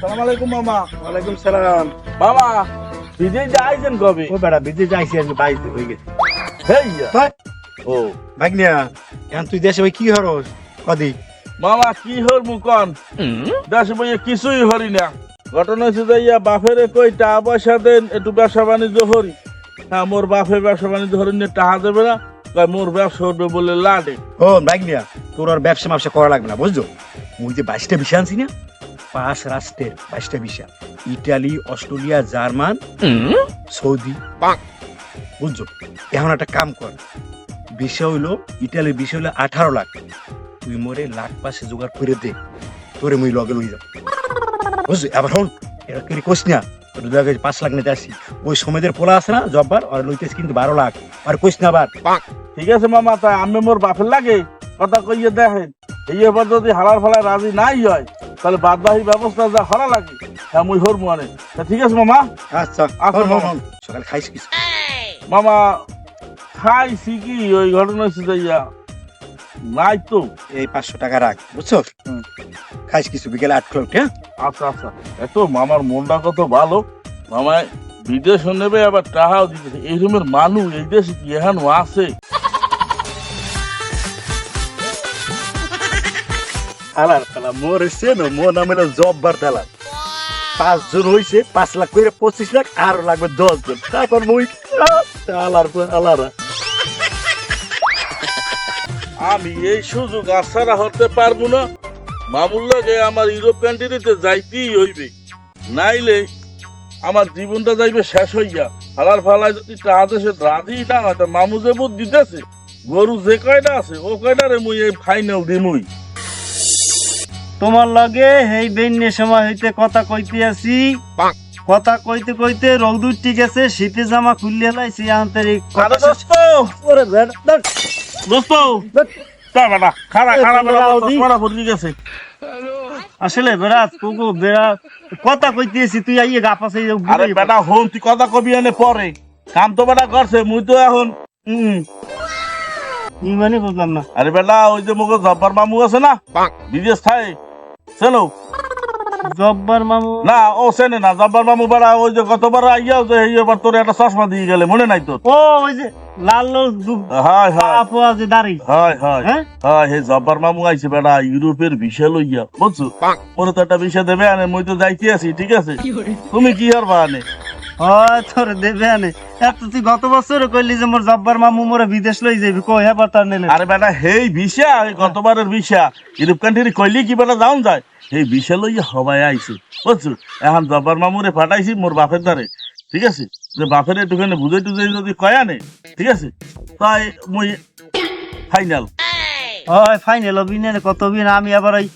সালাম আলাইকুম মামা। ওয়ালাইকুম সালাম। মামা বিদেশ যাইছেন কবে? ও বেড়া বিদেশ যাইছি আজকে বাইরে হয়ে গেছে। ও। ভাগ্নিয়া এখন তুই দেশে ভাই কি হরস কদি। মামা কি হর মুকন দেশে বইয়ে কিছুই হরি না। ঘটনা হচ্ছে যে ইয়া বাপেরে কই টাকা পয়সা দেন একটু ব্যবসা বাণিজ্য হরি হ্যাঁ মোর বাপে ব্যবসা বাণিজ্য হরি নিয়ে টাকা দেবে না মোর ব্যবসা করবে বলে লাটে ও ভাগ্নিয়া তোর আর ব্যবসা ব্যবসা করা লাগবে না বুঝছ? মুই যে বাইশটা বিষা আনছি না? পাঁচ রাষ্ট্রের বাইশটা বিষা ইটালি অস্ট্রেলিয়া জার্মান সৌদি। বুঝছ? এখন একটা কাম কর। বিষয় হইল ইটালির বিষয় হইল আঠারো লাখ। তুই মোরে লাখ পাশে জোগাড় করে দে। তোরে মুই লগে লই যাও বুঝছ? এবার হন এটা তুই কোস না তোর লগে পাঁচ লাখ নিতে আসি। ওই সমেদের পোলা আছে না জব্বার আর লইতেছি কিন্তু বারো লাখ। আর কোস না আবার। ঠিক আছে মামা তা আমি মোর বাপের লাগে। কথা কইয়ে দেখেন। এই এবার যদি হালার ফালার রাজি নাই হয় তাহলে বাদবাহী ব্যবস্থা যা হরা লাগে হ্যাঁ মুই হর মানে ঠিক আছে মামা? আচ্ছা হন, মামা। সকালে খাইস কিছু? মামা খাইছি কি? ওই ঘটনা হচ্ছে যে ইয়া নাই তো। এই পাঁচশো টাকা রাখ বুঝছ। খাইস কিছু বিকেলে আট কিলো হ্যাঁ? আচ্ছা আচ্ছা। এত মামার মনটা কত ভালো। মামায় বিদেশ নেবে আবার টাকাও দিতেছে। এই রকমের মানুষ এই দেশে কি এখানো আছে? আলার খালা মোর হচ্ছে না, মোর নাম হলো জব্বার দালাল পাঁচজন হইছে, পাঁচ লাখ করে পঁচিশ লাখ, আর লাগবে দশ জন। তারপর মুই আলার আলারা। আমি এই সুযোগ আশারা হতে পারব না। মামুর লাগে আমার ইউরোপ কান্ট্রিতে যাইতেই হইবে। নাইলে আমার জীবনটা যাইবে শেষ হইয়া ফালার ফালায় যদি টাকা দেশে রাধি না হয়, তা মামু যে বুধ দিতেছে, গরু যে কয়টা আছে, ও কয়টারে মুই এই ফাইনাল দিমুই? তোমার লগে এই বেন্যে সময় হইতে কথা কইতে আছি কথা কইতে কইতে রৌদ ঠিক আছে শীতে জামা খুললে লাইছি আন্তরিক ওরে বেড়া, দোস্ত! আসলে বেড়াত কুকু বেড়াত কথা কইতে আছি তুই আইয়ে গা পাশে আরে বেটা হন তুই কথা কবি এনে পরে। কাম তো বেটা করছে মুই তো এখন মানে বুঝলাম না। আরে বেটা ওই যে মুখ জব্বার মামু আছে না বিদেশ থাই। চেনো জব্বার মামু। না ও সেনে না জব্বার মামু বেড়া ওই যে গতবার আইয়াও যে এই এবার তোর একটা চশমা দিয়ে গেলে মনে নাই তোর? ও ওই যে লাল হয় হয়। আপু আছে দাঁড়ি। হয় হয়। হ্যাঁ? হয় হে জব্বার মামু আইছে বেড়া ইউরোপের ভিসা লইয়া বুঝছ? পরে তো একটা ভিসা দেবে আনে মই তো যাইতে আছি ঠিক আছে? তুমি কি আর বানে হয় তোর দেবে আনে। এত তুই গত বছর কইলি যে মোর জব্বার মামু মোরে বিদেশ লই যাবি কই হেবার তার নিলে? আরে বেটা হেই ভিসা এই গতবারের ভিসা। ইউরোপ কান্ট্রি কইলি কি বেটা যাওন যায়। এই ভিসা লইয়া হবাই আইছে। বুঝছ? এখন জব্বার মামুরে পাঠাইছি মোর বাপের দ্বারে। ঠিক আছে? যে বাপের একটুখানি বুঝাই টুঝাই যদি কয় আনে ঠিক আছে? তাই মুই ফাইনাল। হয় ফাইনাল অভিনয় কত অভিন আমি আবার ওই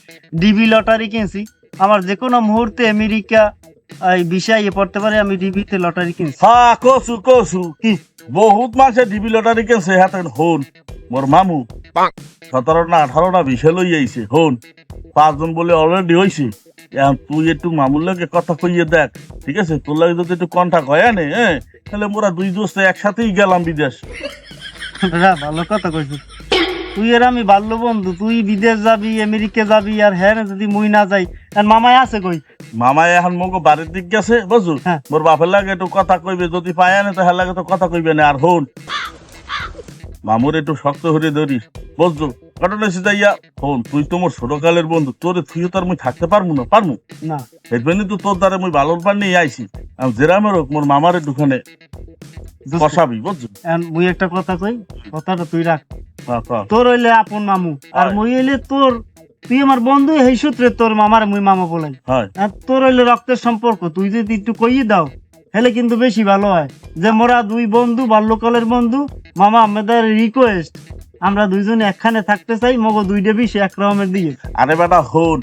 ডিবি লটারি কিনছি। আমার যে কোনো মুহূর্তে আমেরিকা এই বিষয় পড়তে পারে আমি ডিবিতে লটারি কিনছি। হ্যাঁ কসু কসু কি? বহুত মাসে ডিবি লটারি কেনছে হাতে হন মোর মামু সতেরো না আঠারো না বিশে লই আইছে হন পাঁচজন বলে অলরেডি হইছে। এখন তুই একটু মামুর লগে কথা কইয়ে দেখ ঠিক আছে? তোর লাগে যদি একটু কন্টাক্ট হয় আনে হ্যাঁ? তাহলে মোরা দুই দোস্ত একসাথেই গেলাম বিদেশ। ভালো কথা কইছিস তুই আর আমি বাল্য বন্ধু তুই বিদেশ যাবি আমেরিকা যাবি আর হ্যাঁ যদি মুই না যাই আর মামাই আছে কই? মামাই এখন মগো বাড়ির দিক গেছে বুঝু হ্যাঁ। মোর বাপের লাগে একটু কথা কইবে যদি পায় আনে তাহলে লাগে তো কথা কইবে না আর হন। মামুর একটু শক্ত হরে ধরিস বুঝছ ঘটনা সেটা ইয়া হন তুই তো মোর ছোটকালের বন্ধু তোর থিও তার মুই থাকতে পারব না পারব না। সেজন্য তো তোর দ্বারা মুই ভালোর পার নিয়ে আইছি। আমি জেরামের হোক মোর মামার একটুখানে কষাবি বুঝছ মুই একটা কথা কই কথাটা তুই রাখ। হ্যাঁ। তোর হইলে আপন মামু আর মই হইলে তোর তুই আমার বন্ধু এই সূত্রে তোর মামার মুই মামা বলাই হয়। তোর হইলে রক্তের সম্পর্ক তুই যদি একটু কইয়ে দাও হেলে কিন্তু বেশি ভালো হয়। যে মোরা দুই বন্ধু বাল্যকালের বন্ধু মামা আমাদের রিকোয়েস্ট আমরা দুইজনে একখানে থাকতে চাই মগো দুইটা বিষ এক রকমের দিকে আরে বেটা হন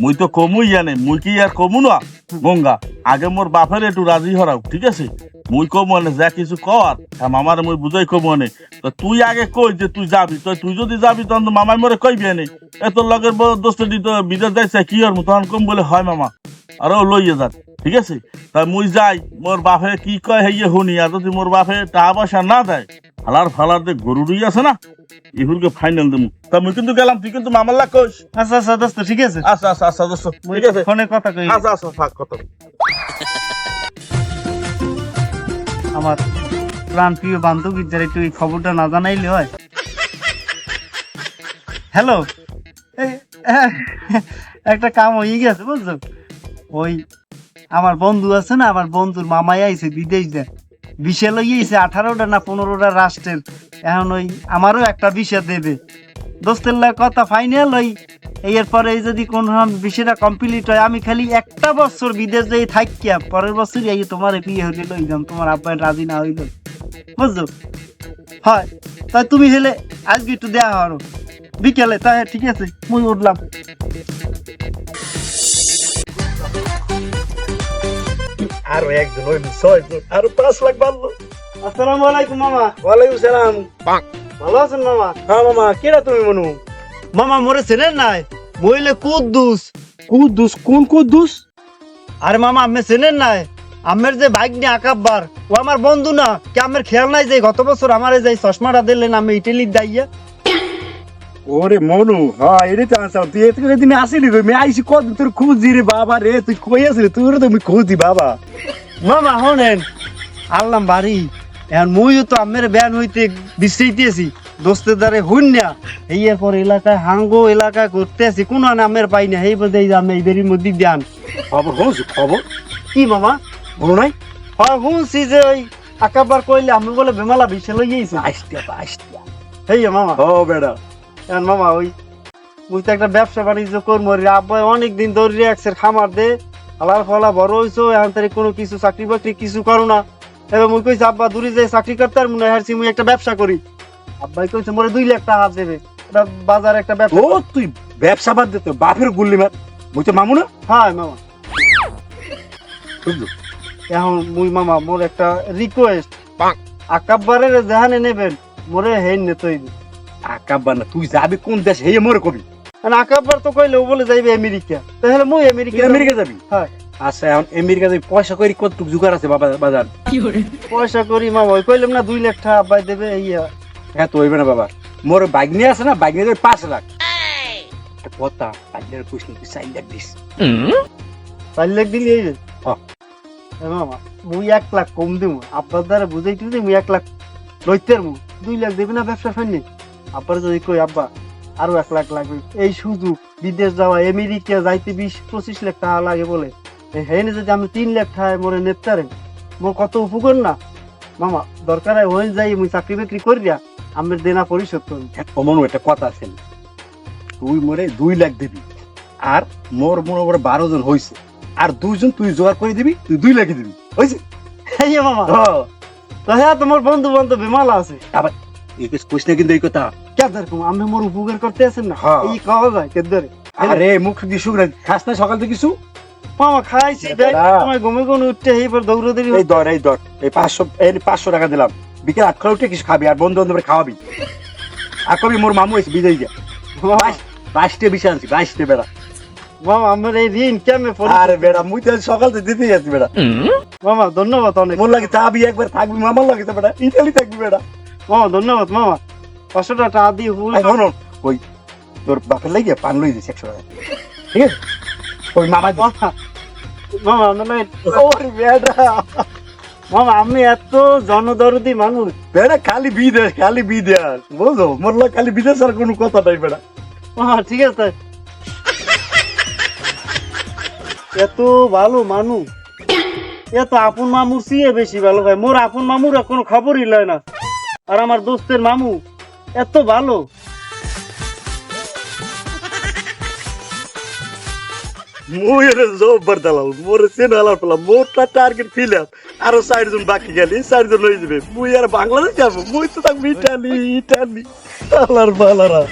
মুই তো কমুই জানে মুই কি আর কমু না গঙ্গা, আগে মোর বাপের একটু রাজি হরাও ঠিক আছে? মুই কমু আনে, যা কিছু কর মামারে মুই বুঝাই কমু আনে। তো তুই আগে কই যে তুই যাবি তো তুই যদি যাবি তখন তো মামাই মরে কইবি আনে। এত লগের দোস্ত বিদেশ যাইছে, কি আর তখন কম বলে, হয় মামা আরও লইয়ে যান ঠিক আছে? তাই মুই যাই মোর বাপে কি কয় হেয়ে শুনি আর যদি মোর বাপে টাকা পয়সা না দেয় ফালার ফালার যে গরু আছে না ইহুরকে ফাইনাল দেবো তা মুই কিন্তু গেলাম তুই কিন্তু মামার লাগ কইস। আচ্ছা আচ্ছা দোস্ত ঠিক আছে। আচ্ছা আচ্ছা আচ্ছা দোস্ত ঠিক আছে। ফোনে কথা কই। আচ্ছা আচ্ছা থাক কত আমার প্রাণ প্রিয় বান্ধবীর যারা একটু এই খবরটা না জানাইলে হয়। হ্যালো একটা কাম হয়ে গেছে বুঝছ? ওই আমার বন্ধু আছে না আমার বন্ধুর মামাই আইছে বিদেশ দেয় বিশে লইয়েছে আঠারোটা না পনেরোটা রাষ্ট্রের? এখন ওই আমারও একটা বিষয় দেবে। দোস্তের কথা ফাইনাল ওই, এরপরে যদি কোন বিষয়টা কমপ্লিট হয়, আমি খালি একটা বছর বিদেশ যাই থাকিয়া, পরের বছর এই তোমার বিয়ে হইলে লই যাম, তোমার আব্বাই রাজি না হইল। বুঝছ? হয়। তাই তুমি হেলে আজকে একটু দেয়া হলো বিকেলে, তাই, ঠিক আছে? মুই উঠলাম। আরও একজন ওই ছয় জন আরও পাঁচ লাখ বাড়লো। আসসালামু আলাইকুম মামা। ওয়ালাইকুম সালাম। ভালো আছেন মামা? হ্যাঁ মামা কেডা তুমি মনু? মামা মোরে চেনেন নাই? মইলে কুদ্দুস। কুদ্দুস? কোন কুদ্দুস? আরে মামা আমি চেনেন নাই? আমের যে বাইক নিয়ে আকাববার ও আমার বন্ধু না কে আমার খেয়াল নাই যে গত বছর আমার যে চশমাটা দিলেন আমি ইটালির দাইয়া? ওরে মনু হ্যাঁ এটাই তো আনসাম তুই এত দিন আসিলি তুই আইসি কত তোর খুঁজি রে বাবা রে তুই কই আসলি? তোর তো আমি খুঁজি বাবা। মামা হনেন আল্লাম বাড়ি। এখন মুইও তো আমের ব্যান হইতে বিশ্রাইতেছি দোস্তের দ্বারে হুন না। এই পর এলাকায় হাঙ্গো এলাকায় করতে আছি। কোন আমের পাই না। এই বোধ এই আমি এইদেরই মধ্যে দেন। খবর শুনছো খবর? কি মামা? মনে নাই? হয় শুনছি যে ওই আকাবার কইলে আমি বলে বেমালা বিছে লইয়েছি আসতিয়া আসতিয়া এই মামা। ও বেড়া। এখন মামা ওই মুই তো একটা ব্যবসা বাণিজ্য করব রে আব্বা অনেক দিন ধরে রাখছে খামার দে। আলার ফলা বড় হইছো এখন তারে কোনো কিছু চাকরি বাকরি কিছু করো না। এবার মুই কইছি আব্বা দূরে যে চাকরি করতে আর মনে হারছি মুই একটা ব্যবসা করি। আব্বাই কইছে মোরে দুই লাখ টাকা দেবে। বাজার একটা ব্যবসা ও তুই ব্যবসা বাদ দে তো বাপের গুল্লি মার। মুই তো মামু না? হ্যাঁ মামা। বুঝলো? এখন মুই মামা মোর একটা রিকোয়েস্ট আকাব্বারের যেহানে নেবেন মোরে হেন নে তৈরি আকাব্বা না তুই যাবি কোন দেশ? হে মোরে কবি। আকাব্বার তো কইলে ও বলে যাইবে আমেরিকা। তাহলে মুই আমেরিকা তুই আমেরিকা যাবি? হ্যাঁ। আচ্ছা এখন আমেরিকা যাবি পয়সা করি কত জোগাড় আছে বাবা বাজার? পয়সা করি ওই কইলাম না দুই লাখ টাকা আব্বাই দেবে ইয়া। হ্যাঁ তো হইবে না বাবা। মোর নিয়ে আছে না যাবে পাঁচ লাখ। কথা নিয়ে পুষলি তুই চার লাখ দিস। চার লাখ দিলি এই হ্যাঁ। মামা মুই এক লাখ কম দিব। আব্বার দ্বারা বুঝাইতে যে মুই এক লাখ লইতে পারব। দুই লাখ দেবে না ব্যবসা ফাইনি আব্বার যদি কই আব্বা আরও এক লাখ লাগবে। এই সুযোগ বিদেশ যাওয়া আমেরিকা যাইতে বিশ পঁচিশ লাখ টাকা লাগে বলে। হেনে যদি আমি তিন লাখ টাকা মোরে পারেন মোর কত উপকার না? মামা দরকার হয় হয়ে যাই মুই চাকরি বাকরি করিয়া আমের দেনা পরিশোধ করি। অমন একটা কথা আছে। তুই মোরে দুই লাখ দিবি আর মোর মনে করে বারো জন হয়েছে আর দুইজন তুই জোগাড় করে দিবি তুই দুই লাখে দিবি। হয়েছে এই যে মামা। হ্যাঁ তো হ্যাঁ তোমার বন্ধু বান্ধব বিমালা আছে। এই না কিন্তু এই কথা। মোর উপকার করতে আছেন না? হ্যাঁ। এই খাওয়া যায় ধরে আরে মুখ দিয়ে খাস না সকাল থেকে কিছু? মামা খাইছি তোমার ঘুমে উঠতে দৌড়ে দৌড়ি এই দর এই দর এই পাঁচশো এই পাঁচশো টাকা দিলাম। বিকেল আটটা উঠে কিছু খাবি আর বন্ধু বান্ধবের খাওয়াবি। আর কবি মোর মামু এসে বিদেশ গিয়া বাইশটে বিষয় আনছি বাইশটে বেড়া। মামা আমার এই ঋণ কেমনে পড়ে আরে বেড়া মুই তো সকাল থেকে দিতে যাচ্ছি বেড়া। মামা ধন্যবাদ অনেক। মোর লাগে চাবি একবার থাকবি মামার লাগে তো বেড়া ইতালি থাকবি বেড়া। মামা ধন্যবাদ মামা। পাঁচশো টাকা দিয়ে ওই তোর বাপের লাগিয়ে পান লই দিস একশো টাকা। ঠিক আছে? ওই মামা মামা ওরে বেড়া। মামা আমি এত জনদরদি মানুষ। বেড়া খালি বিদেশ খালি বিদেশ। বুঝো মোর খালি বিদেশ আর কোনো কথা নাই বেড়া। মামা ঠিক আছে। এত ভালো মানুষ। এত আপন মামুর চেয়ে বেশি ভালো ভাই মোর আপন মামুর কোনো খবরই লয় না। আর আমার দোস্তের মামু এত ভালো। মোয়ের জব্বার দালাল, মোর সেন হালার পেলাম মোরটা টার্গেট ফিলাম আরও চারজন বাকি গেলি, চারজন হয়ে যাবে। মুই আর বাংলাদেশ যাব, মুই তো তাক ইটালি ইটালি আলার বালারা।